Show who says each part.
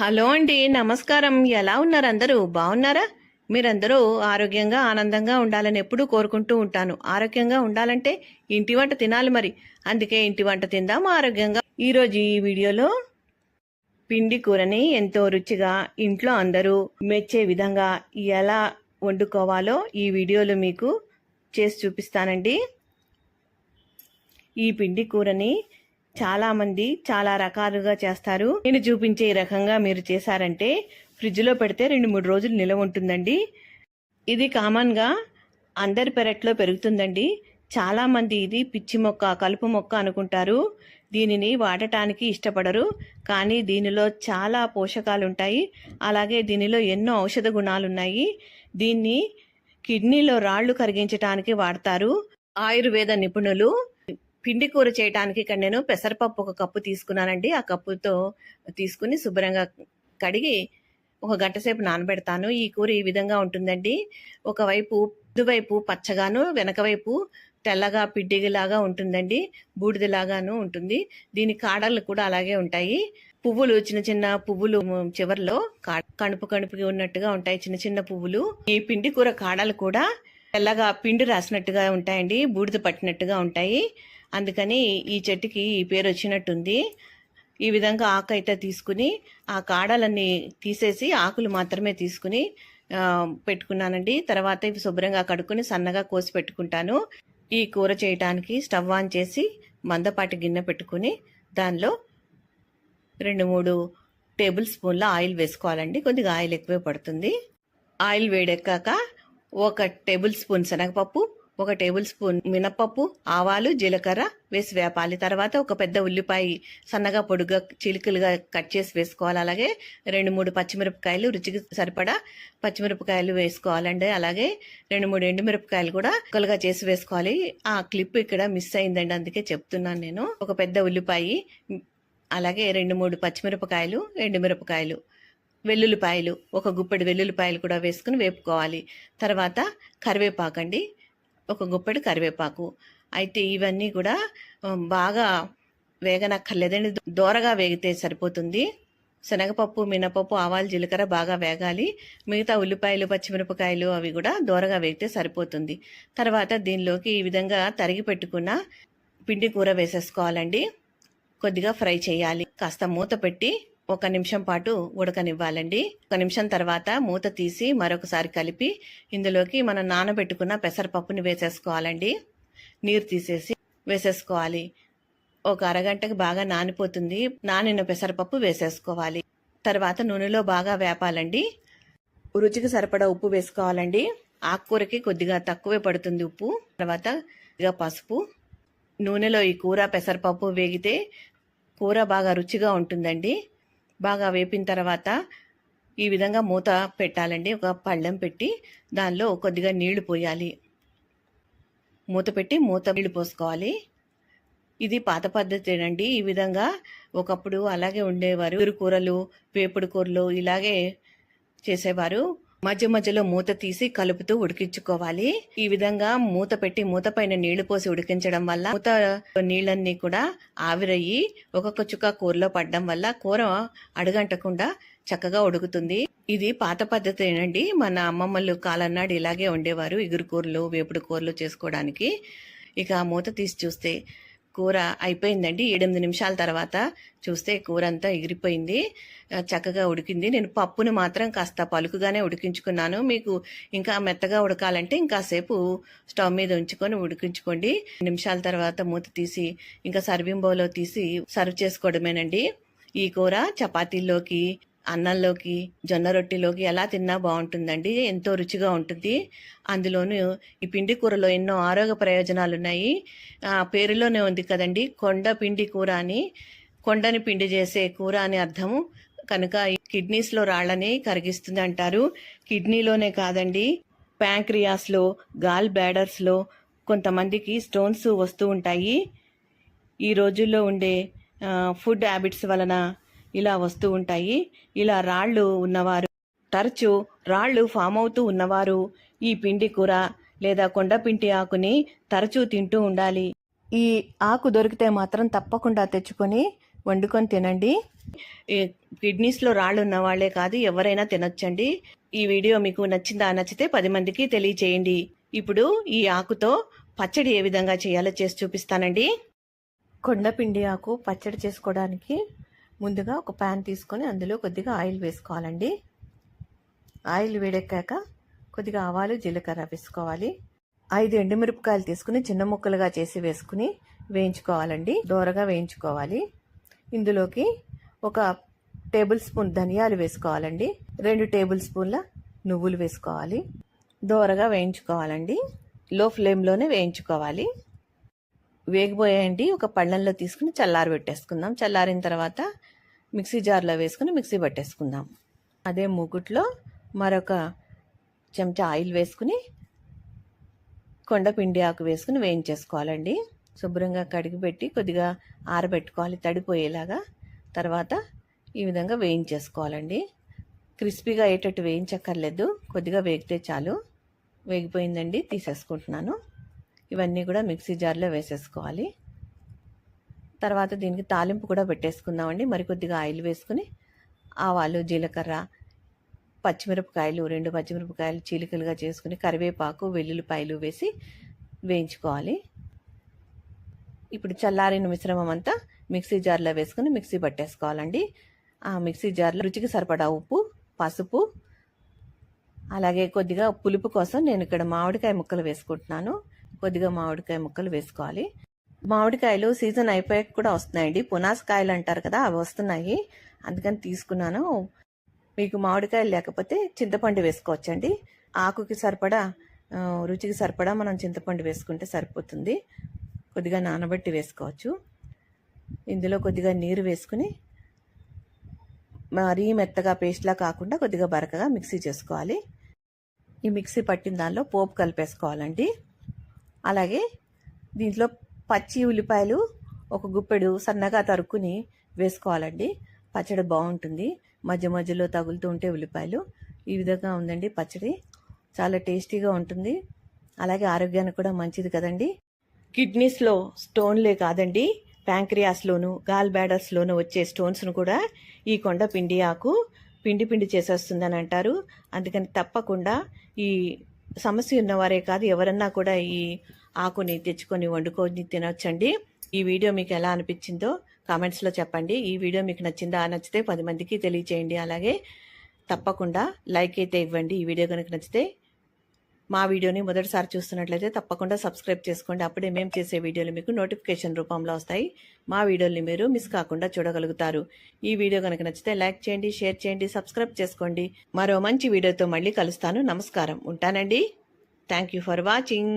Speaker 1: Hello అండి నమస్కారం. ఎలా ఉన్నారు అందరూ? బాగున్నారా మీరందరూ ఆరోగ్యంగా ఆనందంగా ఉండాలని ఎప్పుడూ కోరుకుంటూ ఉంటాను. ఆరోగ్యంగా ఉండాలంటే ఇంటి వంట తినాలి మరి. అందుకే ఇంటి వంట తిందాం ఆరోగ్యంగా. ఈరోజు ఈ వీడియోలో పిండి కూరని ఎంతో రుచిగా ఇంట్లో అందరూ మెచ్చే విధంగా ఎలా వండుకోవాలో ఈ వీడియోలో మీకు చేసి చూపిస్తానండి. ఈ పిండి కూరని చాలా మంది చాలా రకాలుగా చేస్తారు. నేను చూపించే ఈ రకంగా మీరు చేశారంటే ఫ్రిడ్జ్లో పెడితే రెండు మూడు రోజులు నిలవ ఉంటుందండి. ఇది కామన్గా అందరి పెరట్లో పెరుగుతుందండి. చాలా మంది ఇది పిచ్చి మొక్క కలుపు మొక్క అనుకుంటారు. దీనిని వాడటానికి ఇష్టపడరు. కానీ దీనిలో చాలా పోషకాలు ఉంటాయి అలాగే దీనిలో ఎన్నో ఔషధ గుణాలు ఉన్నాయి దీన్ని కిడ్నీలో రాళ్ళు కరిగించడానికి వాడతారు. ఆయుర్వేద నిపుణులు పిండి కూర చేయడానికి ఇక్కడ నేను పెసరపప్పు ఒక కప్పు తీసుకున్నానండి. ఆ కప్పుతో తీసుకుని శుభ్రంగా కడిగి ఒక గంట సేపు నానబెడతాను. ఈ కూర ఈ విధంగా ఉంటుందండి. ఒకవైపు ఇటువైపు పచ్చగాను వెనక వైపు తెల్లగా పిడ్డిగిలాగా ఉంటుందండి. బూడిదలాగాను ఉంటుంది. దీని కాడలు కూడా అలాగే ఉంటాయి. పువ్వులు చిన్న చిన్న పువ్వులు చివర్లో కా- కణుపు కణుపుకి ఉన్నట్టుగా ఉంటాయి. చిన్న చిన్న పువ్వులు. ఈ పిండి కూర కాడలు కూడా తెల్లగా పిండి రాసినట్టుగా ఉంటాయండి. బూడిద పట్టినట్టుగా ఉంటాయి. అందుకని ఈ చెట్టుకి ఈ పేరు వచ్చినట్టుంది. ఈ విధంగా ఆకు అయితే తీసుకుని ఆ కాడలన్నీ తీసేసి ఆకులు మాత్రమే తీసుకుని పెట్టుకున్నానండి. తర్వాత ఇవి శుభ్రంగా కడుక్కుని సన్నగా కోసి పెట్టుకుంటాను. ఈ కూర చేయటానికి స్టవ్ ఆన్ చేసి మందపాటి గిన్నె పెట్టుకుని దానిలో రెండు మూడు టేబుల్ స్పూన్ల ఆయిల్ వేసుకోవాలండి. కొద్దిగా ఆయిల్ ఎక్కువే పడుతుంది. ఆయిల్ వేడెక్కాక ఒక టేబుల్ స్పూన్ శనగపప్పు ఒక టేబుల్ స్పూన్ మినపప్పు ఆవాలు జీలకర్ర వేసి వేపాలి. తర్వాత ఒక పెద్ద ఉల్లిపాయ సన్నగా పొడుగా చిలుకలుగా కట్ చేసి వేసుకోవాలి. అలాగే రెండు మూడు పచ్చిమిరపకాయలు రుచికి సరిపడా పచ్చిమిరపకాయలు వేసుకోవాలండి. అలాగే రెండు మూడు ఎండుమిరపకాయలు కూడా ముక్కలుగా చేసి వేసుకోవాలి. ఆ క్లిప్ ఇక్కడ మిస్ అయిందండి అందుకే చెప్తున్నాను నేను. ఒక పెద్ద ఉల్లిపాయ అలాగే రెండు మూడు పచ్చిమిరపకాయలు ఎండుమిరపకాయలు వెల్లుల్లిపాయలు ఒక గుప్పెడు వెల్లుల్లిపాయలు కూడా వేసుకుని వేపుకోవాలి. తర్వాత కరివేపాకండి. ఒక గుప్పెడు కరివేపాకు. అయితే ఇవన్నీ కూడా బాగా వేగనక్కర్లేదండి. దోరగా వేగితే సరిపోతుంది. శనగపప్పు మినపప్పు ఆవాలు జీలకర్ర బాగా వేగాలి. మిగతా ఉల్లిపాయలు పచ్చిమిరపకాయలు అవి కూడా దోరగా వేగితే సరిపోతుంది. తర్వాత దీనిలోకి ఈ విధంగా తరిగి పెట్టుకున్న పిండి కూర వేసేసుకోవాలండి. కొద్దిగా ఫ్రై చేయాలి. కాస్త మూత పెట్టి ఒక నిమిషం పాటు ఉడకనివ్వాలండి. ఒక నిమిషం తర్వాత మూత తీసి మరొకసారి కలిపి ఇందులోకి మనం నానబెట్టుకున్న పెసరపప్పుని వేసేసుకోవాలండి. నీరు తీసేసి వేసేసుకోవాలి. ఒక అరగంటకి బాగా నానిపోతుంది. నానిన పెసరపప్పు వేసేసుకోవాలి. తర్వాత నూనెలో బాగా వేపాలండి. రుచికి సరిపడా ఉప్పు వేసుకోవాలండి. ఆకుకూరకి కొద్దిగా తక్కువే పడుతుంది ఉప్పు. తర్వాత కొద్దిగా పసుపు. నూనెలో ఈ కూర పెసరపప్పు వేగితే కూర బాగా రుచిగా ఉంటుందండి. బాగా వేపిన తర్వాత ఈ విధంగా మూత పెట్టాలండి. ఒక పళ్ళెం పెట్టి దానిలో కొద్దిగా నీళ్ళు పోయాలి. మూత పెట్టి మూత నీళ్ళు పోసుకోవాలి. ఇది పాత పద్ధతేనండి. ఈ విధంగా ఒకప్పుడు అలాగే ఉండేవారు. ఇగురు కూరలు వేపుడు కూరలు ఇలాగే చేసేవారు. మధ్య మధ్యలో మూత తీసి కలుపుతూ ఉడికించుకోవాలి. ఈ విధంగా మూత పెట్టి మూత పైన నీళ్ళు పోసి ఉడికించడం వల్ల మూత నీళ్ళన్నీ కూడా ఆవిరయ్యి ఒక్కొక్క చుక్క కూరలో పడడం వల్ల కూర అడుగంటకుండా చక్కగా ఉడుకుతుంది. ఇది పాత పద్ధతి ఏనండి మన అమ్మమ్మలు కాలన్నాడు ఇలాగే ఉండేవారు. ఇగురు కూరలు వేపుడు కూరలు చేసుకోవడానికి. ఇక మూత తీసి చూస్తే కూర అయిపోయిందండి. ఎనిమిది నిమిషాల తర్వాత చూస్తే కూర అంతా ఎగిరిపోయింది చక్కగా ఉడికింది. నేను పప్పును మాత్రం కాస్త పలుకుగానే ఉడికించుకున్నాను. మీకు ఇంకా మెత్తగా ఉడకాలంటే ఇంకాసేపు స్టవ్ మీద ఉంచుకొని ఉడికించుకోండి. నిమిషాల తర్వాత మూత తీసి ఇంకా సర్వింగ్ బౌల్లో తీసి సర్వ్ చేసుకోవడమేనండి. ఈ కూర చపాతీల్లోకి అన్నంలోకి జొన్న రొట్టెలోకి ఎలా తిన్నా బాగుంటుందండి. ఎంతో రుచిగా ఉంటుంది. అందులోనూ ఈ పిండి కూరలో ఎన్నో ఆరోగ్య ప్రయోజనాలు ఉన్నాయి ఆ పేరులోనే ఉంది కదండి కొండ పిండి కూర అని. కొండని పిండి చేసే కూర అని అర్థము. కనుక ఈ రాళ్ళని కరిగిస్తుంది అంటారు. కిడ్నీలోనే కాదండి ప్యాంక్రియాస్లో గాల్ బ్యాడర్స్లో కొంతమందికి స్టోన్స్ వస్తూ ఉంటాయి. ఈ రోజుల్లో ఉండే ఫుడ్ హ్యాబిట్స్ వలన ఇలా వస్తూ ఉంటాయి. ఇలా రాళ్ళు ఉన్నవారు తరచు రాళ్ళు ఫామ్ అవుతూ ఉన్నవారు ఈ పిండి కూర లేదా కొండపిండి ఆకుని తరచూ తింటూ ఉండాలి. ఈ ఆకు దొరికితే మాత్రం తప్పకుండా తెచ్చుకొని వండుకొని తినండి. కిడ్నీస్లో రాళ్ళు ఉన్న వాళ్ళే కాదు ఎవరైనా తినొచ్చండి. ఈ వీడియో మీకు నచ్చిందా నచ్చితే పది మందికి తెలియచేయండి. ఇప్పుడు ఈ ఆకుతో పచ్చడి ఏ విధంగా చేయాలో చేసి చూపిస్తానండి. కొండపిండి ఆకు పచ్చడి చేసుకోవడానికి ముందుగా ఒక ప్యాన్ తీసుకొని అందులో కొద్దిగా ఆయిల్ వేసుకోవాలండి. ఆయిల్ వేడెక్కాక కొద్దిగా ఆవాలు జీలకర్ర వేసుకోవాలి. ఐదు ఎండుమిరపకాయలు తీసుకుని చిన్న ముక్కలుగా చేసి వేసుకుని వేయించుకోవాలండి. దోరగా వేయించుకోవాలి. ఇందులోకి ఒక టేబుల్ స్పూన్ ధనియాలు వేసుకోవాలండి. రెండు టేబుల్ స్పూన్ల నువ్వులు వేసుకోవాలి. దోరగా వేయించుకోవాలండి. లో ఫ్లేమ్లోనే వేయించుకోవాలి. వేగిపోయాయండి. ఒక పళ్ళంలో తీసుకుని చల్లారి పెట్టేసుకుందాం. చల్లారిన తర్వాత మిక్సీ జార్లో వేసుకుని మిక్సీ పట్టేసుకుందాం. అదే మూకుట్లో మరొక చెంచా ఆయిల్ వేసుకుని కొండపిండి ఆకు వేసుకుని వేయించేసుకోవాలండి. శుభ్రంగా కడిగి పెట్టి కొద్దిగా ఆరబెట్టుకోవాలి. తడిపోయేలాగా తర్వాత ఈ విధంగా వేయించేసుకోవాలండి. క్రిస్పీగా అయ్యేటట్టు వేయించక్కర్లేదు. కొద్దిగా వేగితే చాలు. వేగిపోయిందండి. తీసేసుకుంటున్నాను. ఇవన్నీ కూడా మిక్సీ జార్లో వేసేసుకోవాలి. తర్వాత దీనికి తాలింపు కూడా పెట్టేసుకుందామండి. మరి కొద్దిగా ఆయిల్ వేసుకుని ఆవాలు జీలకర్ర పచ్చిమిరపకాయలు రెండు పచ్చిమిరపకాయలు చీలికలుగా చేసుకుని కరివేపాకు వెల్లుల్లిపాయలు వేసి వేయించుకోవాలి. ఇప్పుడు చల్లారిన మిశ్రమం అంతా మిక్సీ జార్లో వేసుకుని మిక్సీ పట్టేసుకోవాలండి. ఆ మిక్సీ జార్లో రుచికి సరిపడా ఉప్పు పసుపు అలాగే కొద్దిగా పులుపు కోసం నేను ఇక్కడ మామిడికాయ ముక్కలు వేసుకుంటున్నాను. కొద్దిగా మామిడికాయ ముక్కలు వేసుకోవాలి. మామిడికాయలు సీజన్ అయిపోయాక కూడా వస్తున్నాయండి. పునాసకాయలు అంటారు కదా అవి వస్తున్నాయి. అందుకని తీసుకున్నాను. మీకు మామిడికాయలు లేకపోతే చింతపండు వేసుకోవచ్చండి. ఆకుకి సరిపడా రుచికి సరిపడా మనం చింతపండు వేసుకుంటే సరిపోతుంది. కొద్దిగా నానబెట్టి వేసుకోవచ్చు. ఇందులో కొద్దిగా నీరు వేసుకుని మరీ మెత్తగా పేస్ట్లా కాకుండా కొద్దిగా బరకగా మిక్సీ చేసుకోవాలి. ఈ మిక్సీ పట్టిన దానిలో పోపు కలిపేసుకోవాలండి. అలాగే దీంట్లో పచ్చి ఉల్లిపాయలు ఒక గుప్పెడు సన్నగా తరుక్కుని వేసుకోవాలండి. పచ్చడి బాగుంటుంది. మధ్య మధ్యలో తగులుతూ ఉంటే ఉల్లిపాయలు. ఈ విధంగా ఉందండి పచ్చడి. చాలా టేస్టీగా ఉంటుంది. అలాగే ఆరోగ్యానికి కూడా మంచిది కదండి. కిడ్నీస్లో స్టోన్లే కాదండి. ప్యాంక్రియాస్లోను గాల్ బ్యాడర్స్లోను వచ్చే స్టోన్స్ను కూడా ఈ కొండ పిండి ఆకు పిండి పిండి చేసేస్తుందని అంటారు. అందుకని తప్పకుండా ఈ సమస్య ఉన్నవారే కాదు ఎవరన్నా కూడా ఈ ఆకుని తెచ్చుకొని వండుకొని తినొచ్చండి. ఈ వీడియో మీకు ఎలా అనిపించిందో కామెంట్స్లో చెప్పండి. ఈ వీడియో మీకు నచ్చిందా? నచ్చితే పది మందికి తెలియచేయండి. అలాగే తప్పకుండా లైక్ అయితే ఇవ్వండి. ఈ వీడియో కనుక నచ్చితే మా వీడియోని మొదటిసారి చూస్తున్నట్లయితే తప్పకుండా సబ్స్క్రైబ్ చేసుకోండి. అప్పుడే మేము చేసే వీడియోలు మీకు నోటిఫికేషన్ రూపంలో వస్తాయి. మా వీడియోని మీరు మిస్ కాకుండా చూడగలుగుతారు. ఈ వీడియో కనుక నచ్చితే లైక్ చేయండి షేర్ చేయండి సబ్స్క్రైబ్ చేసుకోండి. మరో మంచి వీడియోతో మళ్ళీ కలుస్తాను. నమస్కారం. ఉంటానండి. Thank you for watching.